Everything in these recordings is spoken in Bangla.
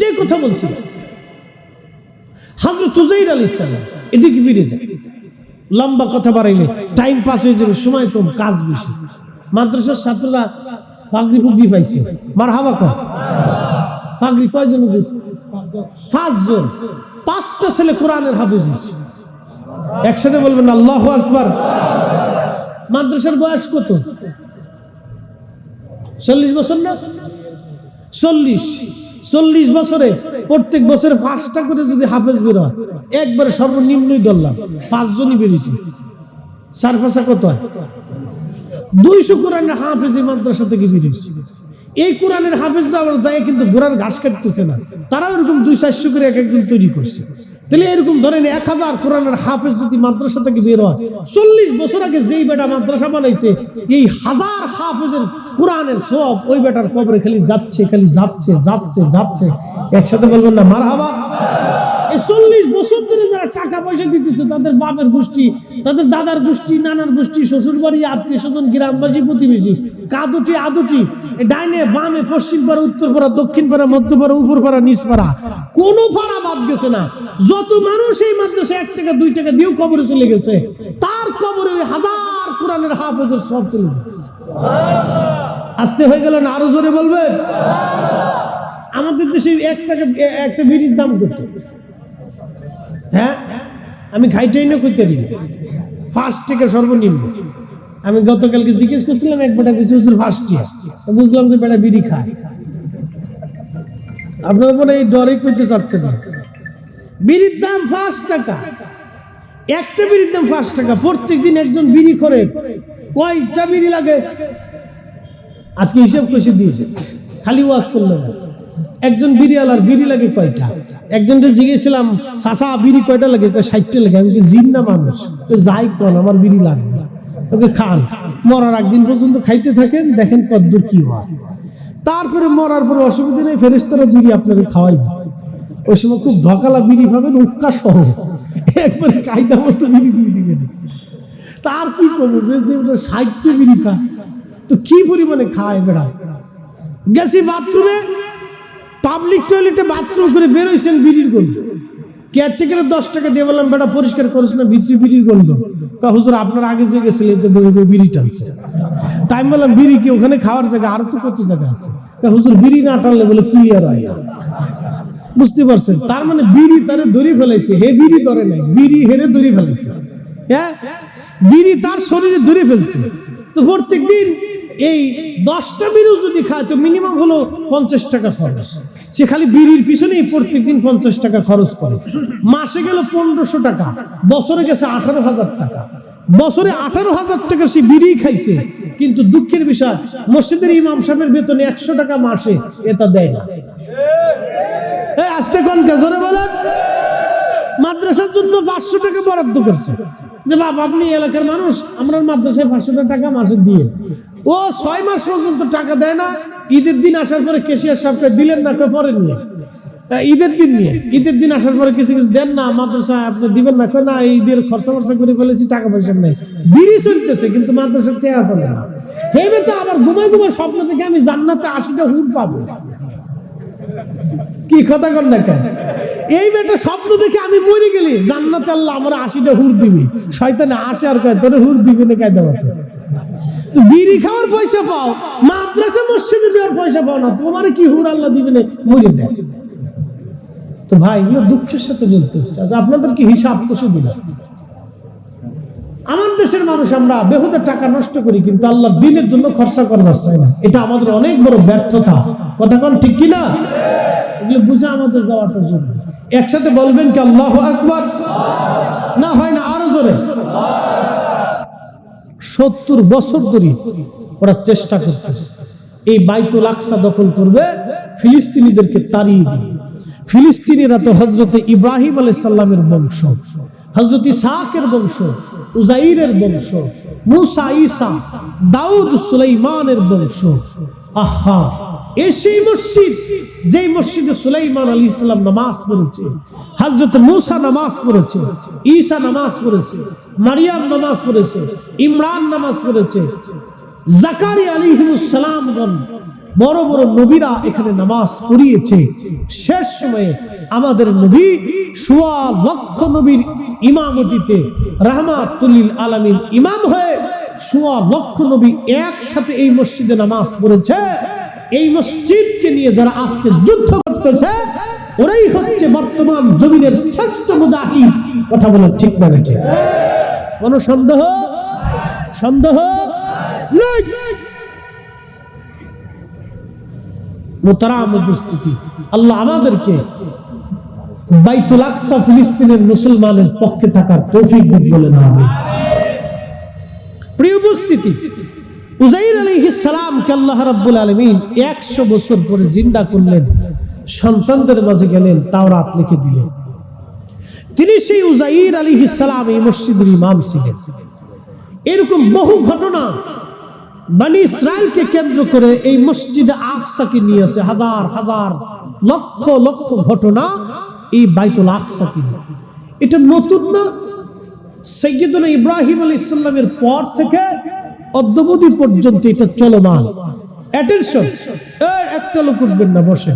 যে কথা বলছিল। হাজরত উজাইর আলী ইসলাম এদিকে ফিরে যায়। লম্বা কথা বাড়াইলে টাইম পাস হয়ে যাবে, সময় কম, কাজ বেশি। মাদ্রাসার ছাত্ররা ফাগরি ফুগরি পাইছে। মার হাবা কর ফাগরি কয়জন? পাঁচজন। পাঁচটা ছেলে কোরআনের হাফিজ হয়েছে। একসাথে বলবেন, আল্লাহ আকবার। মাদ্রাসার বয়স কত? চল্লিশ বছর না? চল্লিশ। চল্লিশ বছরে, প্রত্যেক বছরে পাঁচটা করে যদি হাফেজ বের হয়, একবারে সর্বনিম্নই ধরলাম, পাঁচজনই বেরিয়েছে। চার পাঁচা কত হয়? দুইশো কোরআনের হাফেজ মাদ্রাসা থেকে বেরিয়েছে। এই কোরআনের হাফেজরা আবার যায় কিন্তু ঘোড়ার ঘাস কাটতেছে না। তারা এরকম দুই চারশো করে এক একজন তৈরি করছে। তাহলে এরকম ধরেন এক হাজার কোরআনের হাফেজ যদি মাদ্রাসা থেকে বের হয়, চল্লিশ বছর আগে যেই বেটা মাদ্রাসা বানাইছে, এই হাজার হাফেজের কোরআনের সব ওই বেটার কবরে খালি যাচ্ছে খালি যাচ্ছে যাচ্ছে যাচ্ছে। একসাথে বলবেন না মার হাবা চল্লিশ বছর যারা টাকা পয়সা দিতেছে, তাদের গোষ্ঠী, তাদের দাদার গোষ্ঠী, নানার গোষ্ঠী আত্মীয় স্বজন, গ্রামবাসী, প্রতিবেশী ডাইনে, বামে, পশ্চিম উত্তর দক্ষিণ উপর নিচ কোনো বাদ গেছে না। যত মানুষ এই মাদ্রাসায় এক টাকা, দুই টাকা দিয়েও কবরে চলে গেছে, তার কবরে হাজার কোরআনের হাফেজের সব চলে গেছে। আসতে হয়ে গেল না আরও জোরে বলবেন? আমাদের দেশে এক টাকা একটা বিড়ির দাম করতে হ্যাঁ? আমি খাইটাই না করতে পারি ফার্স্ট থেকে সর্বনিম্ন। আমি গতকালকে জিজ্ঞেস করছিলাম, এক বেটা কিছু ফার্স্ট ইয়ার বুঝলাম যে বেটা বিড়ি খায়। আপনার মনে এই ডরে করতে চাচ্ছেন বিড়ির দাম পাঁচ টাকা। একটা বিড়ির দাম পাঁচ টাকা। প্রত্যেক দিন একজন বিড়ি করে। কয়টা বিড়ি লাগে? আজকে হিসেব কষে দিয়েছে। খালি ওয়াজ করল না। একজন বিড়িওয়ালার বিড়ি লাগে কয়টা? একজনকে জিজ্ঞেছিলাম সাসা বিড়ি কয়টা লাগে? ষাটটা লাগে। আমি জিন না মানুষ যাই কোন, আমার বিড়ি লাগবে। ওকে, খান। মরার একদিন পর্যন্ত খাইতে থাকেন, দেখেন কদ্দূর কি হয়। তারপরে মরার পরে অসুবিধা নেই ফেরেস্তারা বিড়ি আপনাকে খাওয়াইবে। ওই সময় খুব ঢকালা বিড়ি পাবেন, উক্কা সহ। একবারে কায়দা মতো বিড়ি দিয়ে দিবেন। তার কি করব? যে ষাটটা বিড়ি খা তো কি পরিমাণে খায় বেড়া? গেছি বাথরুমে পাবলিক টয়লেটে বাথরুম করে বেরোইছেন বিড়ির গন্ধ। কেয়ারটেকারের দশ টাকা দিয়ে বললাম, বেটা, পরিষ্কার করিস না ভিতরে বিড়ির গন্ধ। কা হুজুর, আপনার আগে যে গেছিলেন তো বই বিড়ি টানছে। তাই বললাম, বিড়ি কি ওখানে খাওয়ার জায়গা? আরও তো কত জায়গা আছে? কা হুজুর, বিড়ি না টানলে বলে ক্লিয়ার হয়? না বুঝতে পারছেন? তার মানে বিড়ি তারে দড়ি ফেলাইছে, হে বিড়ি ধরে নাই, বিড়ি হেরে দড়ি ফেলাইছে। হ্যাঁ? বিড়ি তার শরীরে ধরে ফেলছে। তো প্রত্যেক দিন এই দশটা বিড়িও যদি খায়, তো মিনিমাম হলো পঞ্চাশ টাকা খরচ। সে খালি বিড়ির পিছনেই প্রত্যেক দিন পঞ্চাশ টাকা খরচ করে। মাসে গেল পনেরোশো টাকা, বছরে গেছে আঠারো হাজার টাকা। বছরে আঠারো হাজার টাকা সে বিড়ি খাইছে, কিন্তু দুঃখের বিষয়, মসজিদের ইমাম সাহেবের বেতনে একশো টাকা মাসে এটা দেয় না। আসতে কোন জোরে বলেন। মাদ্রাসার জন্য পাঁচশো টাকা বরাদ্দ করছে। যে বাপ, আপনি এলাকার মানুষ আমরা মাদ্রাসায় পাঁচশো টাকা মাসে দিয়ে ও ছয় মাস পর্যন্ত টাকা দেয় না, ঈদের দিন আসার পরে কেশিয়ার সাহেবকে দিলেন না পরে নিয়ে? ঈদের দিন নিয়ে। ঈদের দিন আসার পরে কিছু কিছু দেন না, মাদ্রাসা আপনি দিবেন না না ঈদের খরচা খরচা করে ফেলেছি, টাকা পয়সা নেই। বিড়ি চলতেছে, কিন্তু মাদ্রাসার টেকা ফেলে না। হেবে তো আবার ঘুমায় ঘুমায় স্বপ্ন থেকে আমি জান্নাতে আশিটা হুর পাবো। কি কথা কর না কেন? এই বেটা স্বপ্ন দেখে আমি মরে গেলি। জান্নাত আল্লাহ আমার আশিটা হুর দিবি। শয়তানে আসে আর কয়, তোরে হুর দিবি না কায়দা মতো বিড়ি খাওয়ার পয়সা পাও, মাদ্রাসা মসজিদে দেওয়ার পয়সা পাও না, তোমার কি হুর আল্লাহ দিবে না? মরে দেয়। তো ভাই, এগুলো দুঃখের সাথে বলতে আপনাদের কি হিসাব কষে দিলাম আমার দেশের মানুষ আমরা বেহুদের টাকা নষ্ট করি, কিন্তু আল্লাহ দিনের জন্য খরচা করবার চাই না। এটা আমাদের অনেক বড় ব্যর্থতা। কথা কোন ঠিক কিনা? এগুলো বুঝে আমাদের যাওয়াটা জন্য একসাথে বলবেন কি, আল্লাহ আকবর না হয় না, আরও জোরে। সত্তর বছর ধরে ওরা চেষ্টা করতেছে। এই বাইতুল আকসা দখল করবে, ফিলিস্তিনিদেরকে তাড়িয়ে দিবে। ফিলিস্তিনিরা তো হজরতে ইব্রাহিম আলাইহিস সাল্লামের বংশ হজরত ইসাকের বংশ উজাইরের বংশ, মুসা ইসা দাউদ সুলাইমানের বংশ। আহা! মসজিদ মসজিদে সুলাইমান নামাজ মারিয়াম নামাজ পড়েছে, ইমরান নামাজ পড়েছে। জাকারি বড় বড় নবীরা এখানে নামাজ পড়িয়েছে। শেষ সময়ে আমাদের নবী সোয়া লক্ষ নবীর ইমামতিতে রাহমাতুল্লিল আলামিন ইমাম হয়ে সোয়া লক্ষ নবী একসাথে এই মসজিদে নামাজ পড়েছে। এই মসজিদকে নিয়ে যারা আজকে যুদ্ধ করতেছে, ওরাই হচ্ছে বর্তমান জমিনের শ্রেষ্ঠ মুজাহিদ। কথা বলেন ঠিক না বেঠে? কোন সন্দেহ? সন্দেহ? আল্লাহ আমাদেরকে বাইতুল আকসা ফিলিস্তিনের মুসলমানের পক্ষে থাকার তৌফিক দিন বলে না প্রিয় উপস্থিতি উজাইর আলাইহিস সালামকে আল্লাহ রাব্বুল আলামিন 100 বছর পরে জিন্দা করলেন, সন্তানদের মাঝে গেলেন, তাওরাত লিখে দিলেন তিনি সেই উজাইর আলাইহিস সালাম এই মসজিদের ইমাম ছিলেন এরকম বহু ঘটনা বানি ইসরায়েলকে কেন্দ্র করে এই মসজিদে আকসাকে নিয়ে আসে, হাজার হাজার, লক্ষ লক্ষ ঘটনা এই বাইতুল আকসাকে। এটা নতুন না সৈয়দুল্লাহ ইব্রাহিম আলী ইসলামের পর থেকে অদ্যবধি পর্যন্ত এটা চলমান। অ্যাটেনশন একটা লোক উঠবেন না বসে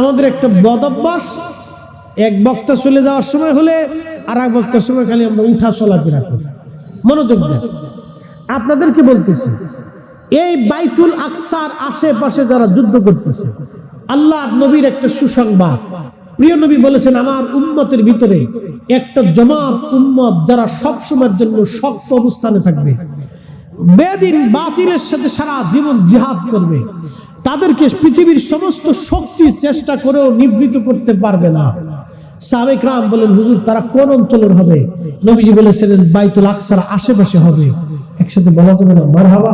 আমাদের একটা বদ অভ্যাস। এক বক্তা চলে যাওয়ার সময় হলে আর এক বক্তার সময় খালি আমরা উঠা চলাফেরা করি। মনোযোগ দেন। আপনাদেরকে বলতেছি, এই বাইতুল আকসার আশেপাশে যারা যুদ্ধ করতেছে, আল্লাহ নবীর একটা সুসংবাদ। প্রিয় নবী বলেছেন, আমার উম্মতের ভিতরে একটা জমাত উম্মত যারা সব সময়ের জন্য শক্ত অবস্থানে থাকবে বেদিন বাতিলের সাথে সারা জীবন জিহাদ করবে। তাদেরকে পৃথিবীর সমস্ত শক্তি চেষ্টা করেও নিবৃত করতে পারবে না। সাবেক রাম বলেন, হুজুর, তারা কোন অঞ্চলের হবে? নবীজি বলেছিলেন, বাইতুল আকসার আশেপাশে হবে। একসাথে বলা যাবে না, মারহাবা।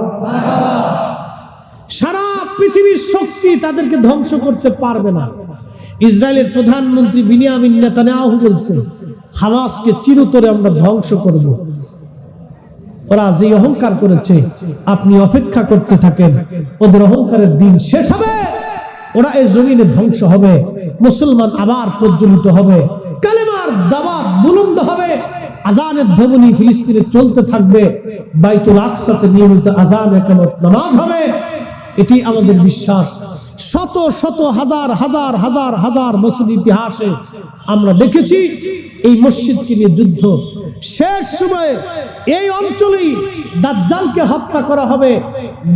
সারা পৃথিবীর শক্তি তাদেরকে ধ্বংস করতে পারবে না। ইসরায়েলের প্রধানমন্ত্রী বিনিয়ামিন নেতানিয়াহু বলছে হামাসকে চিরতরে আমরা ধ্বংস করব। ওরা যে অহংকার করেছে, আপনি অপেক্ষা করতে থাকেন। ওদের অহংকারের দিন শেষ হবে। ওরা এই জমিনে ধ্বংস হবে। মুসলমান আবার প্রজ্বলিত হবে। কালেমার দাবাত বুলন্দ হবে। আজানের ধ্বনি ফিলিস্তিনে চলতে থাকবে। বাইতুল আকসাতে নিয়মিত আজান একামত নামাজ হবে। এটি আমাদের বিশ্বাস। শত শত, হাজার হাজার হাজার হাজার বছর ইতিহাসে আমরা দেখেছি এই মসজিদকে নিয়ে যুদ্ধ। শেষ সময়ে এই অঞ্চলেই দাজ্জালকে হত্যা করা হবে।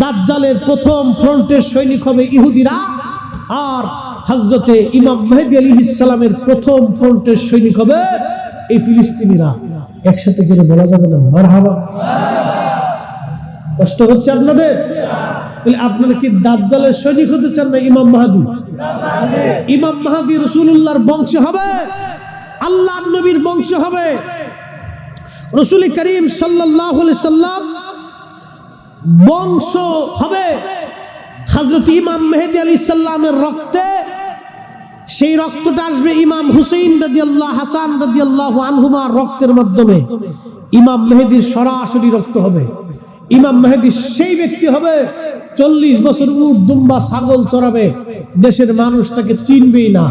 দাজ্জালের প্রথম ফ্রন্টের সৈনিক হবে ইহুদিরা আর হজরতে ইমাম মেহেদি আলী ইসলামের প্রথম ফ্রন্টের সৈনিক হবে এই ফিলিস্তিনিরা। একসাথে করে বলা যাবে না? মার হাবা কষ্ট হচ্ছে আপনাদের? তাহলে আপনারা কি দাজ্জালের সৈনিক হতে চান না ইমাম মাহাদি? ইমাম মাহাদি রসুল্লাহর বংশ হবে? আল্লাহ নবীর বংশ হবে? রসুল করিম সাল্লাহ সাল্লাম বংশ হবে? হজরত ইমাম মেহেদি আলী সাল্লামের রক্তে, সেই রক্তটা আসবে ইমাম হুসেইন আল্লাহ হাসান রাদিয়াল্লাহু আনহুমার রক্তের মাধ্যমে। ইমাম মেহেদির সরাসরি রক্ত হবে। ইমাম মেহেদি সেই ব্যক্তি হবে, চল্লিশ বছর উট দুম্বা ছাগল চড়াবে, দেশের মানুষ তাকে চিনবেই না।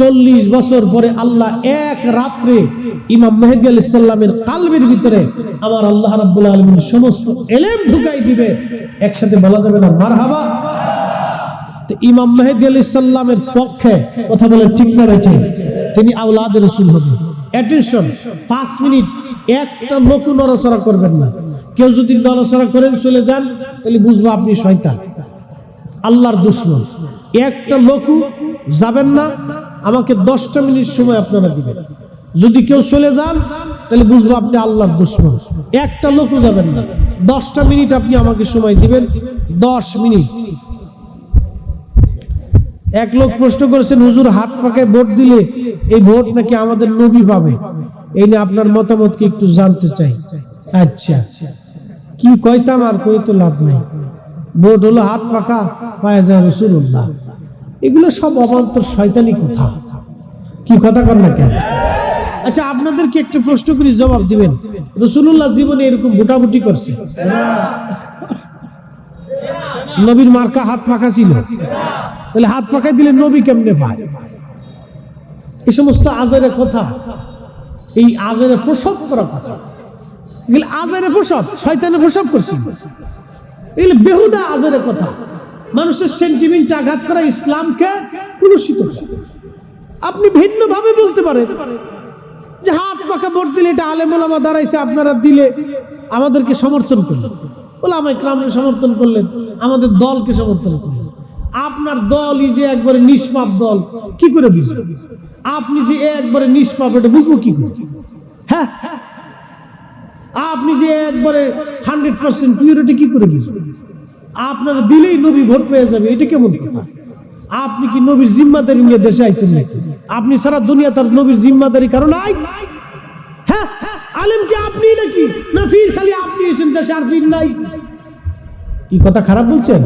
চল্লিশ বছর পরে আল্লাহ এক রাত্রে ইমাম মেহেদি আলি সাল্লামের কালবের ভিতরে আমার আল্লাহ রাব্বুল আলমিন সমস্ত এলেম ঢুকাই দিবে। একসাথে বলা যাবে না, মারহাবা। তো ইমাম মেহেদি আলী সাল্লামের পক্ষে কথা বলে ঠিক না বেঠে তিনি আউলাদের রসুল হবে। অ্যাটেনশন পাঁচ মিনিট একটা লোক নড়াচড়া করবেন না। কেউ যদি নড়াচড়া করেন চলে যান, তাহলে বুঝব আপনি শয়তান। আল্লাহর দুশ্মন। একটা লোক যাবেন না, আমাকে দশটা মিনিট সময় আপনারা দিবেন। যদি কেউ চলে যান, তাহলে বুঝব আপনি আল্লাহর দুশ্মন। একটা লোকও যাবেন না। দশটা মিনিট আপনি আমাকে সময় দিবেন, দশ মিনিট। এক লোক প্রশ্ন করেছেন, হুজুর হাত পাকে ভোট দিলে এই ভোট নাকি আমাদের নবী পাবে? এই নিয়ে আপনার মতামত কি একটু জানতে চাই? আচ্ছা। কি কইতাম আর কই তো লাভ নাই। ভোট হলো হাত পাকা পায়ে যায় রসুল্লাহ এগুলো সব অবান্তর শয়তানি কথা। কি কথা কর না কেন? আচ্ছা আপনাদেরকে একটা প্রশ্ন করি, জবাব দিবেন। রসুল্লাহ জীবনে এরকম ভোটাভুটি করছে? নবীর মার্কা হাত পাকা ছিল। তাহলে হাত পাকায় দিলে নবী কেমনে পায়? এ সমস্ত আজারে কথা। এই আজারে প্রসব করা কথা এগুলো আজারে প্রসব শয়তানে প্রসব করছি। এগুলো বেহুদা আজারে কথা। মানুষের সেন্টিমেন্ট আঘাত করা ইসলামকে কুলুষিত। আপনি ভিন্নভাবে বলতে পারেন যে, হাত পাখা ভোট দিলে এটা আলেমোলামা দাঁড়াইছে, আপনারা দিলে আমাদেরকে সমর্থন করলেন। বলে আমায় ক্রামকে সমর্থন করলেন, আমাদের দলকে সমর্থন করলেন। আপনার দলই যে একবারে নিষ্পাপ দল, কি করে বুঝব? আপনি যে একবারে নিষ্পাপ, এটা বুঝব কি করে? হ্যাঁ? আপনি যে একবারে হান্ড্রেড পার্সেন্ট পিউরিটি কি করে বুঝবেন আপনারা দিলেই নবী ভোট পেয়ে যাবে, এটা কেমন কথা? আপনি কি নবীর জিম্মাদারি নিয়ে দেশে আইছেন আপনি সারা দুনিয়া তার নবীর জিম্মাদারি কারণ আই হ্যাঁ? আলেম কি আপনি নাকি? না ফির খালি আপনি এসেন দেশে আর ফির নাই? কি কথা খারাপ বলছেন?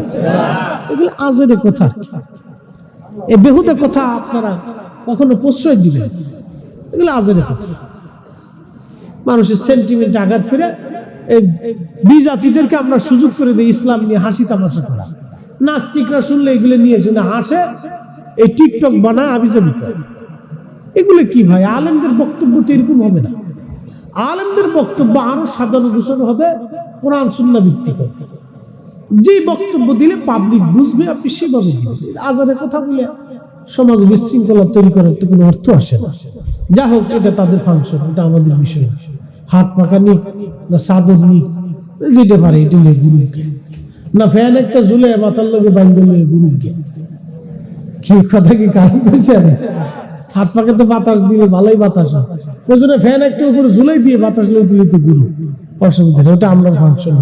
এগুলো আজের কথা। এ বেহুদা কথা আপনারা কখনো প্রশ্রয় দিবেন? এগুলো আজের কথা। মানুষের সেন্টিমেন্ট আঘাত করে এই বিজাতিদেরকে আমরা সুযোগ করে দিই ইসলাম নিয়ে হাসি তামাশা করা। নাস্তিকরা শুনলে এগুলো নিয়ে এসে না হাসে, এই টিকটক বানায় আবি যাবি এগুলো কি ভাই? আলেমদের বক্তব্য তো এরকম হবে না। আলেমদের বক্তব্য আরও সাজানো গুছানো হবে কোরআন সুন্না ভিত্তিক। যে বক্তব্য দিলে পাবলিক বুঝবে আপনি সেভাবে দিবেন আজারের কথা বলে সমাজ বিশৃঙ্খলা তৈরি করার তো কোনো অর্থ আসে না যা হোক, এটা তাদের ফাংশন এটা আমাদের বিষয়। হাত পাকা নিক, না সাদর নিক, যেটা পারে এটা নিয়ে গুরুক। না ফ্যান একটা ঝুলে মাথার লোকে বাইন্দে নিয়ে জ্ঞান। কি কথা কি কারণ বলছেন হাত পাকে তো বাতাস দিলে ভালোই বাতাস হয় ফ্যান একটা উপরে ঝুলাই দিয়ে বাতাস লই দিলে তো গুরু অসুবিধা ওটা আমরা ফাংশন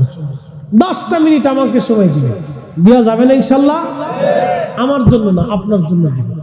দশটা মিনিট আমাকে সময় দিবে। দেওয়া যাবে না ইনশাল্লাহ? আমার জন্য না, আপনার জন্য দিবে।